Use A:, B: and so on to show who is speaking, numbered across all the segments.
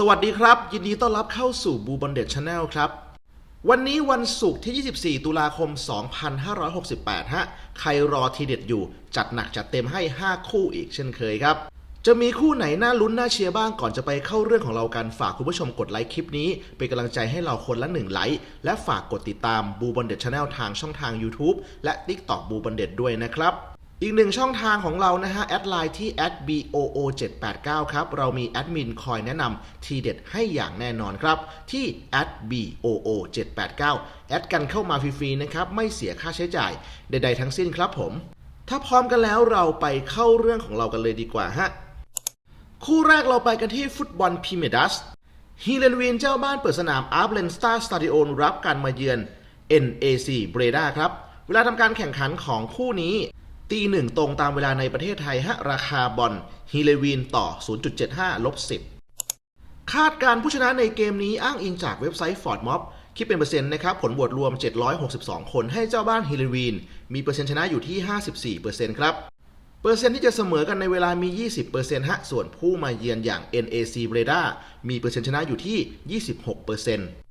A: สวัสดีครับ ยินดีต้อนรับเข้าสู่บูบอนเด็ดชาแนลครับ วันนี้วันศุกร์ที่ 24 ตุลาคม 2568 ฮะ ใครรอทีเด็ดอยู่ จัดหนักจัดเต็มให้ 5 คู่อีกเช่นเคยครับ จะมีคู่ไหนน่าลุ้นน่าเชียร์บ้างก่อนจะไปเข้าเรื่องของเรากันฝากคุณผู้ชมกดไลค์คลิปนี้ เป็นกำลังใจให้เราคนละ1ไลค์และฝากกดติดตามบูบอนเด็ดชาแนลทางช่องทาง YouTube และ TikTok บูบอนเด็ดด้วยนะครับ อีกหนึ่งช่องทางของเรานะฮะ แอดไลน์ที่ @boo789 ครับ เรามีแอดมินคอยแนะนำทีเด็ดให้อย่างแน่นอนครับ ที่ @boo789 แอดกันเข้ามาฟรีๆนะครับ ไม่เสียค่าใช้จ่ายใดๆทั้งสิ้นครับผม ถ้าพร้อมกันแล้วเราไปเข้าเรื่องของเรากันเลยดีกว่าฮะ คู่แรกเราไปกันที่ฟุตบอลพรีเมดัสฮีเลนวีนเจ้าบ้านเปิดสนามอาร์เบลนสตาร์สตาดิโอรับการมาเยือน NAC เบรดาครับ เวลาทำการแข่งขันของคู่นี้ ตีหนึ่งตรงตามเวลาในประเทศไทยฮะราคาบอลฮีเลวีนต่อ 0.75 ลบ 10 คาดการผู้ชนะในเกมนี้อ้างอิงจากเว็บไซต์ Ford Mob คิดเป็นเปอร์เซ็นต์นะครับ ผลบวชรวม 762 คนให้เจ้าบ้านฮิลวีน มีเปอร์เซ็นต์ชนะอยู่ที่ 54%ครับ เปอร์เซ็นต์ที่จะเสมอกันในเวลามี 20%ฮะ ส่วนผู้มาเยือนอย่าง NAC b r e d a มีเปอร์เซ็นต์ชนะอยู่ที่ 26%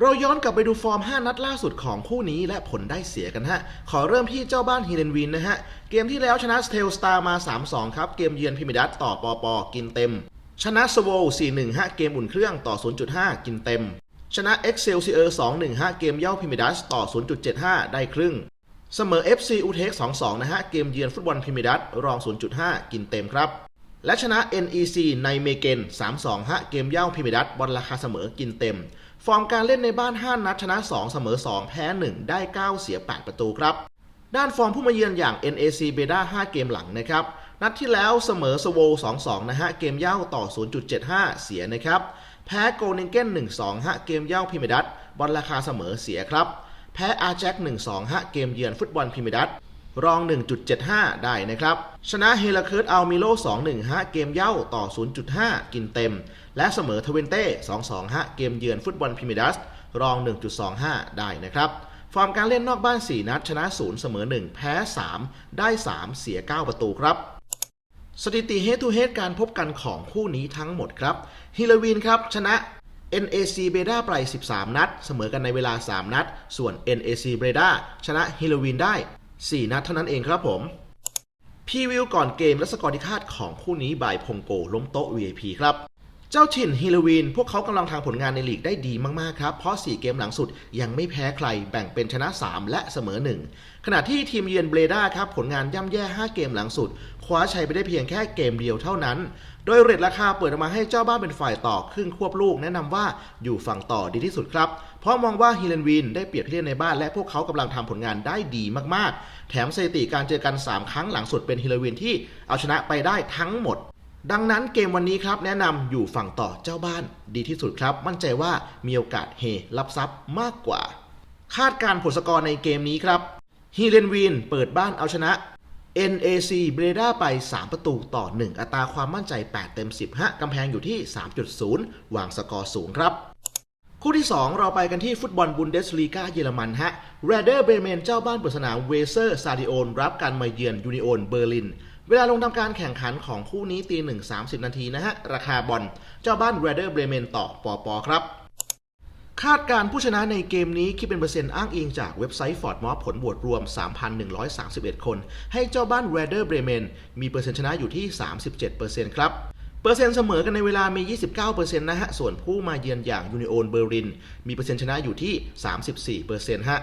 A: เราย้อนกลับไปดูฟอร์ม 5 นัดล่าสุดของคู่นี้และผลได้เสียกันฮะ ขอเริ่มที่เจ้าบ้านฮีเลนวินนะฮะ เกมที่แล้วชนะสเทลสตาร์มา 3-2 ครับ เกมเยือนพิมิดัสต่อปอปอกินเต็ม ชนะสโวล4-1ฮะเกมอุ่นเครื่องต่อ 0.5 กินเต็ม ชนะ Excelsior 2-1ฮะเกมเย่าพิมิดัสต่อ 0.75 ได้ครึ่ง เสมอ FC อูเทค2-2 นะฮะเกมเยือนฟุตบอลพิมิดัสรอง 0.5 กินเต็มครับ และชนะ NEC ในเมเกน3-2ฮะเกมเย่าพิมิดัสบอลราคาเสมอกินเต็ม ฟอร์มการเล่นในบ้าน 5 นัดชนะ 2 เสมอ 2 แพ้ 1 ได้ 9 เสีย 8 ประตูครับ ด้านฟอร์มผู้มาเยือนอย่าง NAC เบด้า5 เกมหลังนะครับ นัดที่แล้วเสมอสโว2-2 นะฮะ เกมเย่าต่อ 0.75 เสียนะครับ แพ้โกนิงเก้น 1-2 ฮะ เกมเย่าพิมดัสบอลราคาเสมอเสียครับ แพ้อาแจ็ค1-2 ฮะ เกมเยือนฟุตบอลพิมดัส รอง 1.75 ได้นะครับ ชนะเฮลาเคิร์ตอัลมิโล2-1ฮะเกมเย่าต่อ 0.5 กินเต็ม และเสมอทเวนเต้ 2-2ฮะเกมเยือนฟุตบอลพิมิดัส รอง 1.25 ได้นะครับ ฟอร์มการเล่นนอกบ้าน 4 นัด ชนะ 0 เสมอ 1 แพ้ 3 ได้ 3 เสีย 9 ประตูครับสถิติ head to head การพบกันของคู่นี้ทั้งหมดครับฮิลวีนครับ ชนะ NAC เบด้าไป 13 นัด เสมอกันในเวลา 3 นัด ส่วน NAC เบด้าชนะฮิลวีนได้ 4 นัดเท่านั้นเองครับผมพีวิวก่อนเกมและสกอร์ที่คาดของคู่นี้บายพงโกล้มโต๊ะ VIP ครับเจ้าถิ่นฮิลวีน พวกเขากำลังทางผลงานในลีกได้ดีมาก ๆ ครับ เพราะ 4 เกมหลังสุดยังไม่แพ้ใครแบ่งเป็นชนะ 3 และเสมอ 1 ขณะที่ทีมเยือนเบรดาครับ ผลงานย่ำแย่ 5 เกมหลังสุด คว้าชัยไปได้เพียงแค่เกมเดียวเท่านั้น โดยเรทราคาเปิดออกมาให้เจ้าบ้านเป็นฝ่ายต่อครึ่งควบลูก แนะนำว่าอยู่ฝั่งต่อดีที่สุดครับ เพราะมองว่าฮิเลนวินได้เปรียบเที่เล่นในบ้านและพวกเขากำลังทำผลงานได้ดีมากๆ แถมสถิติการเจอกัน 3 ครั้งหลังสุดเป็นฮิเลนวินที่เอาชนะไปได้ทั้งหมดดังนั้นเกมวันนี้ครับแนะนำอยู่ฝั่งต่อเจ้าบ้านดีที่สุดครับ มั่นใจว่ามีโอกาสเฮรับทรัพย์มากกว่า คาดการผลสกอร์ในเกมนี้ครับฮีเลนวีนเปิดบ้านเอาชนะ NAC เบรดาไป 3 ประตูต่อ 1 อัตราความมั่นใจ 8 เต็ม 10ฮะกำแพงอยู่ที่ 3.0 วางสกอร์สูงครับ คู่ที่ 2 เราไปกันที่ฟุตบอลบุนเดสลีกาเยอรมันฮะเรเดอร์เบรเมนเจ้าบ้านเปิดสนามเวเซอร์ซาดิโอนรับการมาเยือนยูนิโอนเบอร์ลิน เวลาลงทำการแข่งขันของคู่นี้ตีหนึ่งสามสิบนาทีนะฮะราคาบอลเจ้าบ้านเรเดอร์เบรเมนต่อปอปอครับ คาดการ์ผู้ชนะในเกมนี้คิดเป็นเปอร์เซ็นต์อ้างอิงจากเว็บไซต์ Ford m o b ผลบวตรวม 3,131 คน ให้เจ้าบ้าน r a d e r Bremen มีเปอร์เซ็นต์ชนะอยู่ที่ 37%ครับเปอร์เซ็นต์เสมอกันในเวลามี 29%นะฮะ ส่วนผู้มาเยือนอย่างยูนิโอนเบอร์ลิน มีเปอร์เซ็นต์ชนะอยู่ที่ 34%ฮะ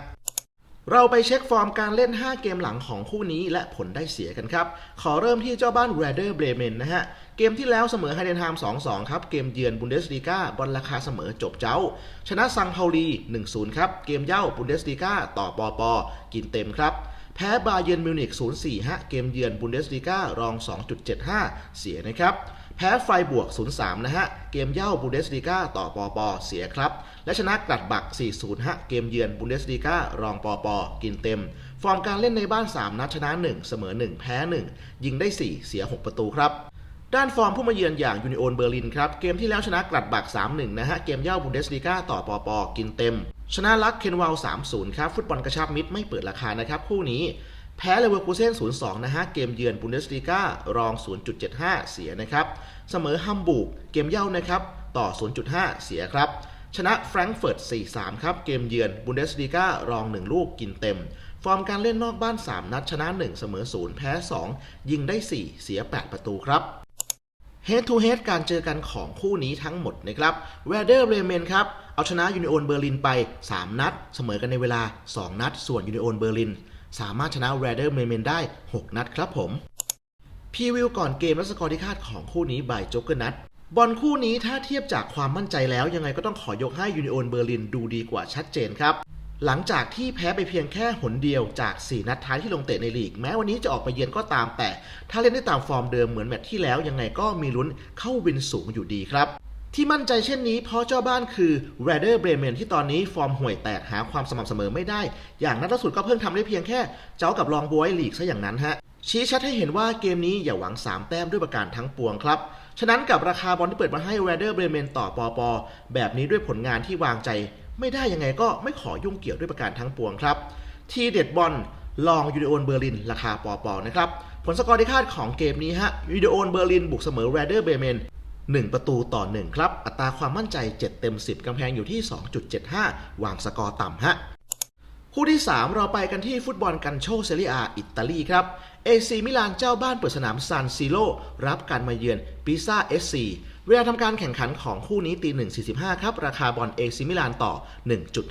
A: เราไปเช็คฟอร์มการเล่น 5 เกมหลังของคู่นี้และผลได้เสียกันครับ ขอเริ่มที่เจ้าบ้าน r a d e r Bremen นนะฮะ เกมที่แล้วเสมอไฮเดนไฮม2-2 ครับ เกมเยือนบุนเดสลีกาบอลราคาเสมอจบเจ้า ชนะซังเฮาลี 1-0 ครับ เกมเย่าบุนเดสลีกาต่อปอปอกินเต็มครับแพ้บาเยินมิวนิก0-4ฮะเกมเยือนบุนเดสลีการอง 2.75 เสียนะครับ แพ้ไฟบวก 0-3 นะฮะ เกมเย่าบุนเดสลีกาต่อปอปอเสียครับ และชนะกลัดบัก 4-0 ฮะ เกมเยือนบุนเดสลีการองปอปอกินเต็ม ฟอร์มการเล่นในบ้าน 3 นัดชนะ 1 เสมอ 1 แพ้ 1 ยิงได้ 4 เสีย 6 ประตูครับด้านฟอร์มผู้มาเยือนอย่างยูนิโอนเบอร์ลินครับเกมที่แล้วชนะกลัดบัก 3-1 นะฮะ เกมเย่าบุนเดสลีกาต่อปอปอกินเต็ม ชนะลักเคนวาล3-0 ครับ ฟุตบอลกระชับมิตรไม่เปิดราคานะครับคู่นี้ แพ้เลเวอร์คูเซ่น0-2 นะฮะ เกมเยือนบุนเดสลีการอง 0.75 เสียนะครับ เสมอฮัมบูร์กเกมเย่านะครับต่อ 0.5 เสียครับ ชนะแฟรงก์เฟิร์ต 4-3 ครับ เกมเยือนบุนเดสลีการอง 1 ลูกกินเต็ม ฟอร์มการเล่นนอกบ้าน 3 นัดชนะ 1 เสมอ 0 แพ้ 2 ยิงได้ 4 เสีย 8 ประตูครับ Head to Head การเจอกันของคู่นี้ทั้งหมดนะครับเวเดอร์เบรเมนครับ เอาชนะยูนิโอนเบอร์ลินไป 3 นัด เสมอกันในเวลา 2 นัด ส่วนยูนิโอนเบอร์ลิน สามารถชนะเวเดอร์เบรเมนได้ 6 นัดครับผมพรีวิวก่อนเกมและสกอร์ที่คาดของคู่นี้บายจ็อกเกอร์นัท บอลคู่นี้ถ้าเทียบจากความมั่นใจแล้ว ยังไงก็ต้องขอยกให้ยูนิโอนเบอร์ลินดูดีกว่าชัดเจนครับ หลังจากที่แพ้ไปเพียงแค่หนเดียวจาก 4 นัดท้ายที่ลงเตะในลีก แม้วันนี้จะออกไปเยือนก็ตามแต่ ถ้าเล่นได้ตามฟอร์มเดิมเหมือนแมตช์ที่แล้ว ยังไงก็มีลุ้นเข้าวินสูงอยู่ดีครับที่มั่นใจเช่นนี้เพราะเจ้าบ้านคือแรเดอร์เบรเมนที่ตอนนี้ฟอร์มห่วยแตกหาความสม่ำเสมอไม่ได้ อย่างนัดล่าสุดก็เพิ่งทำได้เพียงแค่ เจ้ากับรองบวยลีกซะอย่างนั้นฮะ ชี้ชัดให้เห็นว่าเกมนี้อย่าหวัง 3 แต้มด้วยประการทั้งปวงครับ ฉะนั้นกับราคาบอลที่เปิดมาให้แรเดอร์เบรเมนต่อปอปอแบบนี้ด้วยผลงานที่วางใจ ไม่ได้ยังไงก็ไม่ขอยุ่งเกี่ยวด้วยประการทั้งปวงครับ ทีเด็ดบอลลองยูนิโอนเบอร์ลินราคาปอปอนะครับผลสกอร์ที่คาดของเกมนี้ฮะยูนิโอนเบอร์ลินบุกเสมอแรเดอร์เบรเมน1 ประตูต่อ 1 ครับ อัตราความมั่นใจ 7 เต็ม 10 กำแพงอยู่ที่ 2.75 วางสกอร์ต่ำฮะ คู่ที่ 3 เราไปกันที่ฟุตบอลกันโชเซเรียอาอิตาลีครับเอซีมิลานเจ้าบ้านเปิดสนามซานซิโ o รับการมาเยือนปิซ่าเอสซีเวลาทำการแข่งขันของคู่นี้ตี1.45 ครับ ราคาบอลเอซีมิลานต่อ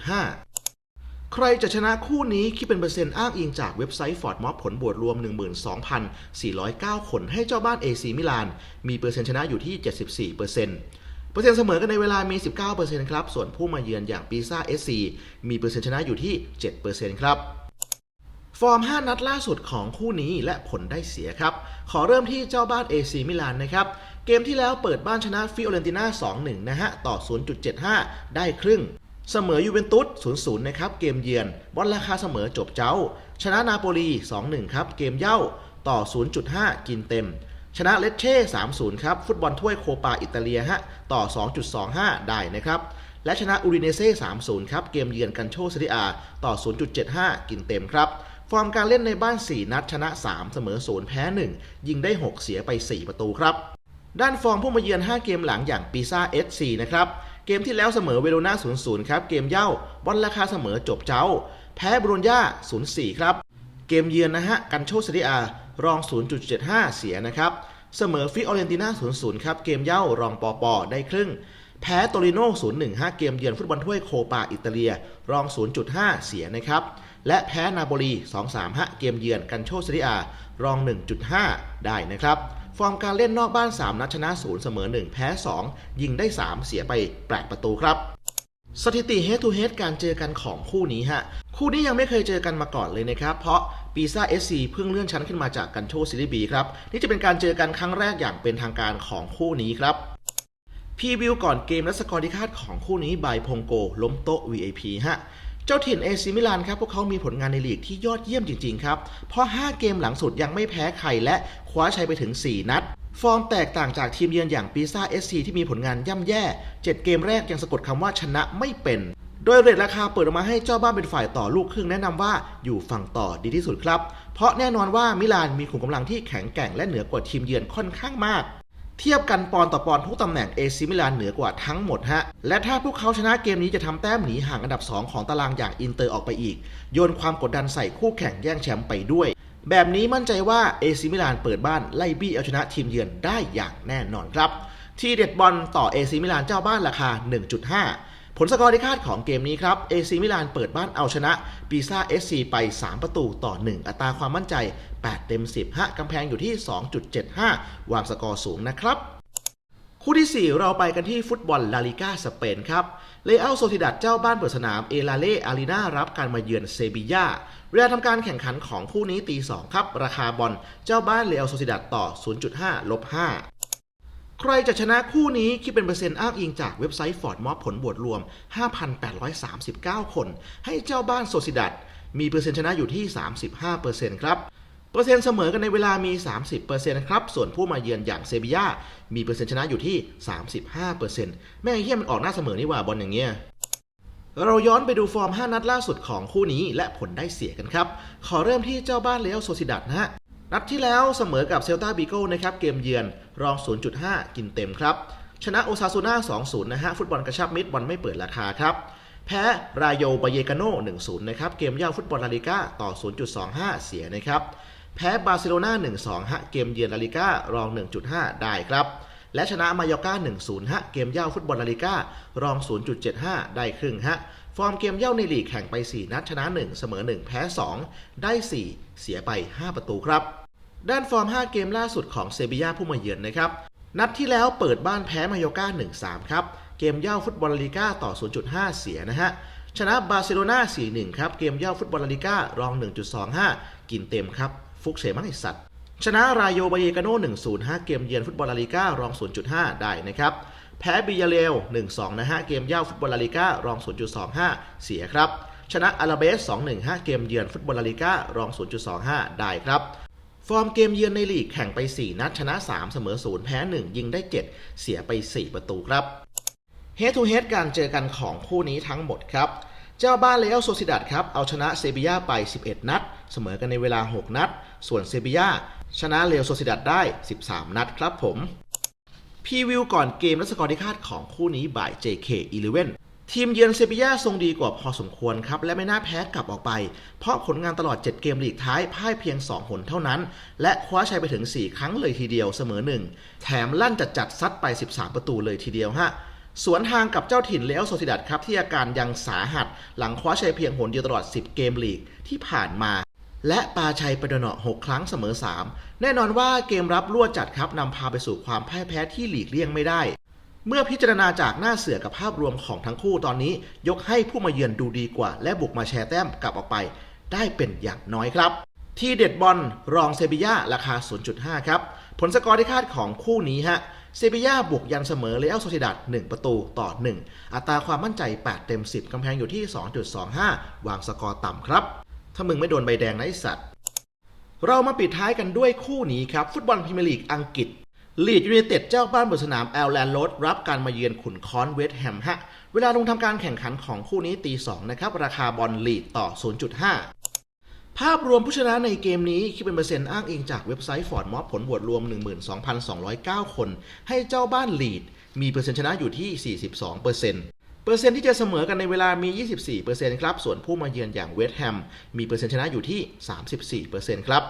A: 1.5ใครจะชนะคู่นี้คิดเป็นเปอร์เซ็นต์อ้างอิงจากเว็บไซต์ฟอร์ดม็อบผลบวกรวม 12,409 คนให้เจ้าบ้าน AC มิลาน มีเปอร์เซ็นต์ชนะอยู่ที่ 74%เปอร์เซ็นต์ เปอร์เซ็นต์เสมอกันในเวลามี 19%ครับ ส่วนผู้มาเยือนอย่างปีซ่า SC มีเปอร์เซ็นต์ชนะอยู่ที่ 7%ครับ ฟอร์ม 5 นัดล่าสุดของคู่นี้และผลได้เสียครับ ขอเริ่มที่เจ้าบ้าน AC มิลานนะครับ เกมที่แล้วเปิดบ้านชนะฟิโอเรนติน่า 2-1 นะฮะ ต่อ 0.75 ได้ครึ่ง เสมอยูเวนตุส 0-0 นะครับ เกมเยือน บอลราคาเสมอจบเจ้า ชนะนาโปลี 2-1 ครับ เกมเย่า ต่อ 0.5 กินเต็ม ชนะเลเช่3-0 ครับ ฟุตบอลถ้วยโคปาอิตาเลียฮะต่อ 2.25 ได้นะครับและชนะอูริเนเซ่ 3-0 ครับ เกมเยือนกันโชซเรียอาต่อ 0.75 กินเต็มครับ ฟอร์มการเล่นในบ้าน 4 นัดชนะ 3 เสมอ 0 แพ้ 1 ยิงได้ 6 เสียไป 4 ประตูครับ ด้านฟอร์มผู้มาเยือน 5 เกมหลังอย่างปีซ่าเอสีนะครับ เกมที่แล้วเสมอเวโรนา 0-0 ครับ เกมเย่าบอลราคาเสมอจบเจ้า แพ้บรูญญา 0-4 ครับ เกมเยือนนะฮะ กันโชซรียอา รอง 0.75 เสียนะครับ เสมอฟิออเรนติน่า 0-0 ครับ เกมเย่ารองปอปอได้ครึ่ง แพ้โตริโน่0-1 5 เกมเยือนฟุตบอลถ้วยโคปาอิตาเลีย รอง 0.5 เสียนะครับ และแพ้นาโปลี2-3ฮะเกมเยือนกันโชเซรียอา รอง 1.5 ได้นะครับ ฟอร์มการเล่นนอกบ้าน 3 นัดชนะ 0 เสมอ 1 แพ้ 2 ยิงได้ 3 เสียไป 8 ประตูครับสถิติ Head to Head การเจอกันของคู่นี้ฮะ คู่นี้ยังไม่เคยเจอกันมาก่อนเลยนะครับ เพราะ ปีซ่า SC เพิ่งเลื่อนชั้นขึ้นมาจากกันโชซีรีบีครับ นี่จะเป็นการเจอกันครั้งแรกอย่างเป็นทางการของคู่นี้ครับพีวิวก่อนเกมและสกอร์ที่คาดของคู่นี้บายพงโก ล้มโต๊ะ VIP ฮะเจ้าถิ่นเอซิมิลานครับ พวกเขามีผลงานในลีกที่ยอดเยี่ยมจริง ๆ ครับ เพราะ 5 เกมหลังสุดยังไม่แพ้ใครและคว้าชัยไปถึง 4 นัด ฟอร์มแตกต่างจากทีมเยือนอย่างปีซ่าเอสซีที่มีผลงานย่ำแย่ 7 เกมแรกยังสะกดคำว่าชนะไม่เป็น ดยเรทราคาเปิดออกมาให้เจ้าบ้านเป็นฝ่ายต่อลูกครึ่งแนะนำว่าอยู่ฝั่งต่อดีที่สุดครับ เพราะแน่นอนว่ามิลานมีขุมกำลังที่แข็งแกร่งและเหนือกว่าทีมเยือนค่อนข้างมาก เทียบกันปอนต่อปอนทุกตำแหน่งเอซิมิลานเหนือกว่าทั้งหมดฮะ และถ้าพวกเขาชนะเกมนี้จะทำแต้มหนีห่างอันดับ 2 ของตารางอย่างอินเตอร์ออกไปอีก โยนความกดดันใส่คู่แข่งแย่งแชมป์ไปด้วย แบบนี้มั่นใจว่าเอซิมิลานเปิดบ้านไล่บี้เอาชนะทีมเยือนได้อย่างแน่นอนครับ ที่เด็ดบอลต่อเอซิมิลานเจ้าบ้านราคา 1.5 ผลสกอร์ที่คาดของเกมนี้ครับเอซีมิลานเปิดบ้านเอาชนะปีซ่าเอสซีไป 3 ประตูต่อ 1 อัตราความมั่นใจ 8 เต็ม 10ฮะกำแพงอยู่ที่ 2.75 วางสกอร์สูงนะครับคู่ที่ 4 เราไปกันที่ฟุตบอลลาลิก้าสเปนครับ เลอัลโซซิดัดเจ้าบ้านเปิดสนามเอลาเล่อารีนารับการมาเยือนเซบียาเวลาทำการแข่งขันของคู่นี้ตี 2 ครับ ราคาบอลเจ้าบ้านเลอัลโซซิดัดต่อ 0.5ลบ5 ใครจะชนะคู่นี้คิดเป็นเปอร์เซ็นต์อ้างอิงจากเว็บไซต์ฟอร์ดมอผลบวกรวม 5,839 คน ให้เจ้าบ้านโซซิดัดมีเปอร์เซ็นต์ชนะอยู่ที่ 35%ครับ เปอร์เซ็นต์เสมอกันในเวลามี 30%ครับ ส่วนผู้มาเยือนอย่างเซบียามีเปอร์เซ็นต์ชนะอยู่ที่ 35%แม่งไอ้เฮียมันออกหน้าเสมอนี่ว่าบอลอย่างเงี้ยเราย้อนไปดูฟอร์ม 5 นัดล่าสุดของคู่นี้และผลได้เสียกันครับ ขอเริ่มที่เจ้าบ้านเลอัลโซซิดัดนะฮะ นัดที่แล้วเสมอกับเซลตาบิโก้นะครับเกมเยือนรอง 0.5 กินเต็มครับ ชนะโอซาซูน่า 2-0 นะฮะ ฟุตบอลกระชับมิตรบอลไม่เปิดราคาครับ แพ้รายโยบาเยกาโน่1-0 นะครับ เกมเย่าฟุตบอลลาลิก้าต่อ 0.25 เสียนะครับ แพ้บาร์เซโลนา1-2 ฮะ เกมเยือนลาลิก้ารอง 1.5 ได้ครับ และชนะมายอร์ก้า 1-0 ฮะ เกมเย่าฟุตบอลลาลิก้ารอง 0.75 ได้ครึ่งฮะฟอร์มเกมเย่าในลีกแข่งไป 4 นัดชนะ 1 เสมอ 1 แพ้ 2 ได้ 4 เสียไป 5 ประตูครับ ด้านฟอร์ม 5 เกมล่าสุดของเซบียาผู้มาเยือนนะครับ นัดที่แล้วเปิดบ้านแพ้มายอร์ก้า1-3 ครับ เกมเย่าฟุตบอลลาลิก้าต่อ 0.5 เสียนะฮะ ชนะบาร์เซโลนา4-1 ครับ เกมเย่าฟุตบอลลาลิก้ารอง 1.25 กินเต็มครับ ฟุกเฉมั้งไอสัตว์ ชนะรายโยบาเยกาโน่1-0 5 เกมเยือนฟุตบอลลาลิก้ารอง 0.5 ได้นะครับ แพ้บิยาเลล1-2 นะฮะ เกมเย่าฟุตบอลลาลิก้ารอง 0.25 เสียครับ ชนะอาราเบส2-1 5 เกมเยือนฟุตบอลลาลิก้ารอง 0.25 ได้ครับ ฟอร์มเกมเยือนในลีกแข่งไป 4 นัดชนะ 3 เสมอ 0 แพ้ 1 ยิงได้ 7 เสียไป 4 ประตูครับเฮดทูเฮดการเจอกันของคู่นี้ทั้งหมดครับ เจ้าบ้านเลอัลโซซิดัดครับ เอาชนะเซบียาไป 11 นัด เสมอกันในเวลา 6 นัด ส่วนเซบียาชนะเลอัลโซซิดัดได้ 13 นัดครับผมพรีวิวก่อนเกมและสกอร์ที่คาดของคู่นี้บ่าย JK11 ทีมเยือนเซบียาทรงดีกว่าพอสมควรครับ และไม่น่าแพ้กลับออกไป เพราะผลงานตลอด 7 เกมลีกท้ายพ่ายเพียง 2 หนเท่านั้น และคว้าชัยไปถึง 4 ครั้งเลยทีเดียวเสมอ 1 แถมลั่นจัดจัดซัดไป 13 ประตูเลยทีเดียวฮะสวนทางกับเจ้าถิ่นเลอโซซิดัดครับ ที่อาการยังสาหัส หลังคว้าชัยเพียงหนเดียวตลอด 10 เกมลีกที่ผ่านมาและปาชัยไปโดนเนาะ6ครั้งเสมอ 3 แน่นอนว่าเกมรับรั่วจัดครับนำพาไปสู่ความพ่ายแพ้ที่หลีกเลี่ยงไม่ได้ เมื่อพิจารณาจากหน้าเสือกับภาพรวมของทั้งคู่ตอนนี้ ยกให้ผู้มาเยือนดูดีกว่า และบุกมาแชร์แต้มกลับออกไป ได้เป็นอย่างน้อยครับ ที่เด็ดบอลรองเซบียาราคา 0.5 ครับ ผลสกอร์ที่คาดของคู่นี้ฮะเซบียาบุกยันเสมอเลอัลโซซิดัด1 ประตูต่อ 1 อัตราความมั่นใจ 8 เต็ม 10 กำแพงอยู่ที่ 2.25 วางสกอร์ต่ำครับ ถ้ามึงไม่โดนใบแดงนะไอสัตว์ เรามาปิดท้ายกันด้วยคู่นี้ครับ ฟุตบอลพรีเมียร์ลีกอังกฤษ ลีดยูไนเต็ดเจ้าบ้านบนสนามแอลแลนด์โรดรับการมาเยือนขุนค้อนเวสต์แฮมฮะ เวลาลงทำการแข่งขันของคู่นี้ตี2นะครับ ราคาบอลลีดต่อ 0.5 ภาพรวมผู้ชนะในเกมนี้คิดเป็นเปอร์เซ็นต์อ้างอิงจากเว็บไซต์ฟอร์ดมอผลโหวตรวม 12,209 คน ให้เจ้าบ้านลีดมีเปอร์เซ็นต์ชนะอยู่ที่ 42%เปอร์เซ็นต์เปอร์เซ็นต์ที่จะเสมอกันในเวลามี 24%ครับ ส่วนผู้มาเยือนอย่างเวสต์แฮมมีเปอร์เซ็นต์ชนะอยู่ที่ 34%ครับ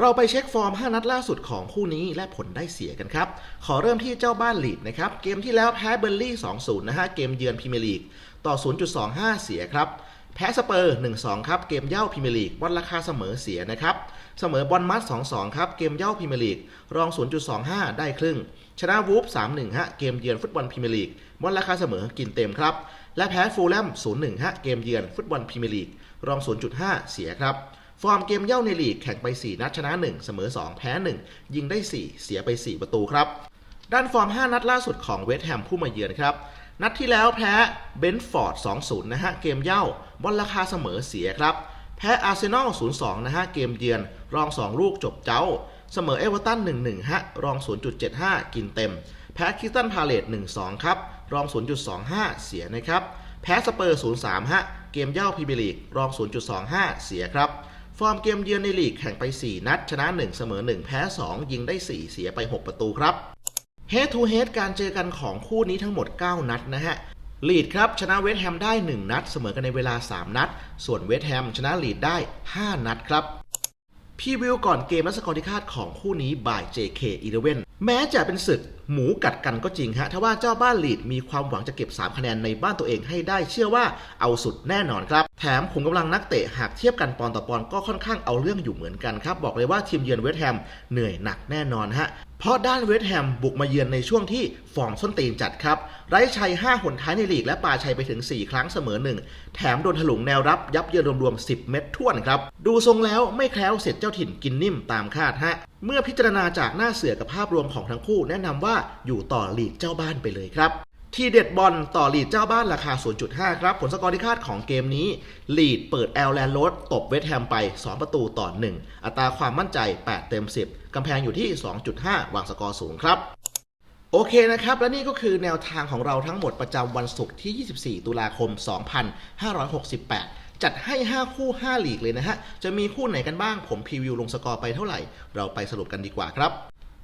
A: เราไปเช็คฟอร์ม 5 นัดล่าสุดของคู่นี้และผลได้เสียกันครับ ขอเริ่มที่เจ้าบ้านลีดนะครับ เกมที่แล้วแพ้เบอร์ลี่ 2-0 นะฮะ เกมเยือนพรีเมียร์ลีก ต่อ 0.25 เสียครับ แพ้สเปอร์ 1-2 ครับ เกมเย่าพรีเมียร์ลีกบอลราคาเสมอเสียนะครับ เสมอบอลมัด2-2 ครับ เกมเย่าพรีเมียร์ลีก รอง 0.25 ได้ครึ่ง ชนะวูฟ3-1 ฮะ เกมเยือนฟุตบอลพรีเมียร์ลีกบอลราคาเสมอกินเต็มครับ และแพ้ฟูลแลม0-1 ฮะ เกมเยือนฟุตบอลพรีเมียร์ลีก รอง 0.5 เสียครับ ฟอร์มเกมเย่าในลีกแข่งไป 4 นัดชนะ 1 เสมอ 2 แพ้ 1 ยิงได้ 4 เสียไป 4 ประตูครับ ด้านฟอร์ม 5 นัดล่าสุดของเวสต์แฮมผู้มาเยือนครับ นัดที่แล้วแพ้เบนฟอร์ด 2-0 นะฮะ เกมเย่าบอลราคาเสมอเสียครับ แพ้อาร์เซนอล 0-2 นะฮะ เกมเยือน รอง 2 ลูกจบเจ้า เสมอเอเวอร์ตัน 1-1 ฮะ รอง 0.75 กินเต็ม แพ้คิสตันพาเลต 1-2 ครับ รอง 0.25 เสียนะครับ แพ้สเปอร์ 0-3 ฮะ เกมเย่าพรีเมียร์ลีก รอง 0.25 เสียครับ ฟอร์มเกมเยือนในลีกแข่งไป 4 นัด ชนะ 1 เสมอ 1 แพ้ 2 ยิงได้ 4 เสียไป 6 ประตูครับ Head to Head การเจอกันของคู่นี้ทั้งหมด 9 นัดนะฮะลีดครับชนะเวสต์แฮมได้ 1 นัด เสมอกันในเวลา 3 นัด ส่วนเวสต์แฮมชนะลีดได้ 5 นัดครับพี่วิวก่อนเกมและสกอร์ที่คาดของคู่นี้บ่าย JK11 แม้จะเป็นศึกหมูกัดกันก็จริงฮะ ถ้าว่าเจ้าบ้านลีดมีความหวังจะเก็บ 3 คะแนนในบ้านตัวเองให้ได้เชื่อว่าเอาสุดแน่นอนครับ แถมขุมกำลังนักเตะหากเทียบกันปอนต่อปอนก็ค่อนข้างเอาเรื่องอยู่เหมือนกันครับ บอกเลยว่าทีมเยือนเวสต์แฮมเหนื่อยหนักแน่นอนฮะ เพราะด้านเวสต์แฮมบุกมาเยือนในช่วงที่ฟอร์มส้นตีนจัดครับ ไร้ชัย 5 หนท้ายในลีกและปาชัยไปถึง 4 ครั้งเสมอ1แถมโดนถลุงแนวรับยับเยินรวมๆ10 เม็ดท่วนครับ ดูทรงแล้วไม่แคล้วเสร็จเจ้าถิ่นกินนิ่มตามคาดฮะเมื่อพิจารณาจากหน้าเสือกับภาพรวมของทั้งคู่ แนะนำว่าอยู่ต่อลีกเจ้าบ้านไปเลยครับ ทีเด็ดบอลต่อลีดเจ้าบ้านราคา 0.5 ครับ ผลสกอร์ที่คาดของเกมนี้ลีดเปิดแอลแลนโรดตบเวสต์แฮมไป 2 ประตูต่อ 1 อัตราความมั่นใจ 8 เต็ม 10 กำแพงอยู่ที่ 2.5 วางสกอร์สูงครับโอเคนะครับ และนี่ก็คือแนวทางของเราทั้งหมดประจำวันศุกร์ที่ 24 ตุลาคม 2568 จัดให้ 5 คู่5ลีกเลยนะฮะ จะมีคู่ไหนกันบ้างผมพรีวิวลงสกอร์ไปเท่าไหร่ เราไปสรุปกันดีกว่าครับ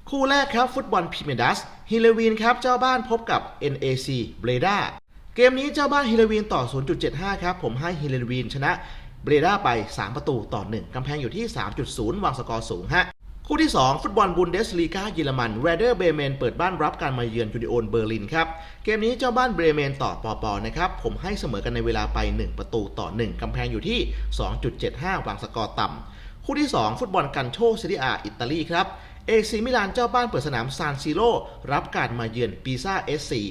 A: คู่แรกครับฟุตบอลพรีเมียร์ดัสฮิเลวีนครับเจ้าบ้านพบกับ NAC เบรดาเกมนี้เจ้าบ้านฮิเลวีนต่อ 0.75 ครับผมให้ฮิเลวีนชนะเบรดาไป 3 ประตูต่อ 1 กำแพงอยู่ที่ 3.0 วางสกอร์สูงฮะ คู่ที่ 2 ฟุตบอลบุนเดสลีกาเยอรมันเวเดอร์เบรเมนเปิดบ้านรับการมาเยือนยูนิโอนเบอร์ลินครับ เกมนี้เจ้าบ้านเบรเมนต่อปอปอนะครับ ผมให้เสมอกันในเวลาไป 1 ประตูต่อ 1 กำแพงอยู่ที่ 2.75 วางสกอร์ต่ำ คู่ที่ 2 ฟุตบอลกันโชเซเรียอาอิตาลีครับเอซีมิลานเจ้าบ้านเปิดสนามซานซิโรรับการมาเยือนปีซ่าเอสซี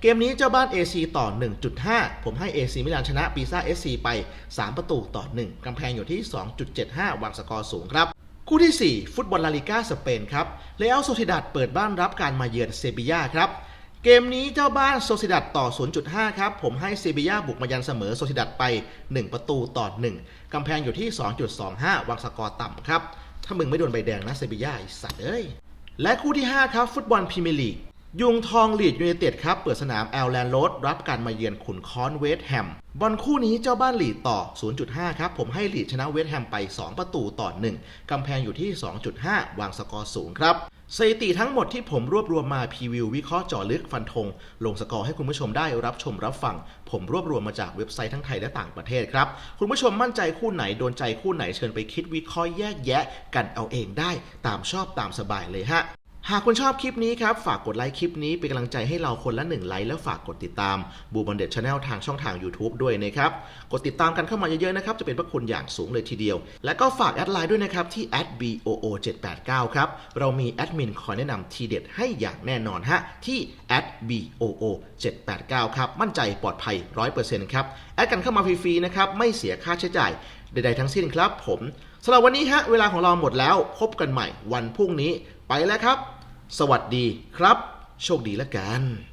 A: เกมนี้เจ้าบ้าน AC ต่อ 1.5 ผมให้ AC มิลานชนะปีซ่า SC ไป 3 ประตูต่อ 1 กำแพงอยู่ที่ 2.75 วางสกอร์สูงครับ คู่ที่ 4 ฟุตบอลลาลิก้าสเปนครับเลอัลโซซิดัดเปิดบ้านรับการมาเยือนเซบียาครับเกมนี้เจ้าบ้านโซซิดัดต่อ 0.5 ครับ ผมให้เซบียาบุกมายันเสมอโซซิดัดไป 1 ประตูต่อ 1 กำแพงอยู่ที่ 2.25 วางสกอร์ต่ำครับ ถ้ามึงไม่โดนใบแดงนะเซบียาไอสัตว์เอ้ย และคู่ที่ 5 ครับ ฟุตบอลพรีเมียร์ลีก ยุงทองลีดยูไนเต็ดครับ เปิดสนามแอลแลนด์โรดรับการมาเยือนขุนคอนเวสต์แฮม บอลคู่นี้เจ้าบ้านลีดต่อ 0.5 ครับ ผมให้ลีดชนะเวสต์แฮมไป 2 ประตูต่อ 1 กำแพงอยู่ที่ 2.5 วางสกอร์สูงครับสถิติทั้งหมดที่ผมรวบรวมมาพรีวิววิเคราะห์เจาะลึกฟันธงลงสกอร์ให้คุณผู้ชมได้รับชมรับฟัง ผมรวบรวมมาจากเว็บไซต์ทั้งไทยและต่างประเทศครับ คุณผู้ชมมั่นใจคู่ไหน โดนใจคู่ไหนเชิญไปคิดวิเคราะห์แยกแยะกันเอาเองได้ตามชอบตามสบายเลยฮะ หากคุณชอบคลิปนี้ครับ ฝากกดไลค์คลิปนี้เป็นกำลังใจให้เราคนละหนึ่งไลค์แล้วฝากกดติดตามบูบันเด็ดชาแนลทางช่องทาง YouTube ด้วยนะครับ กดติดตามกันเข้ามาเยอะๆนะครับ จะเป็นพระคุณอย่างสูงเลยทีเดียว และก็ฝากแอดไลน์ด้วยนะครับ ที่ @boo789 ครับ เรามีแอดมินคอยแนะนำทีเด็ดให้อย่างแน่นอนฮะ ที่ @boo789 ครับ มั่นใจปลอดภัย 100%ครับ แอดกันเข้ามาฟรีๆนะครับไม่เสียค่าใช้จ่ายใดๆทั้งสิ้นครับ ผมสำหรับวันนี้ฮะเวลาของเราหมดแล้วพบกันใหม่วันพรุ่งนี้ไปแล้วครับ สวัสดีครับ โชคดีและกัน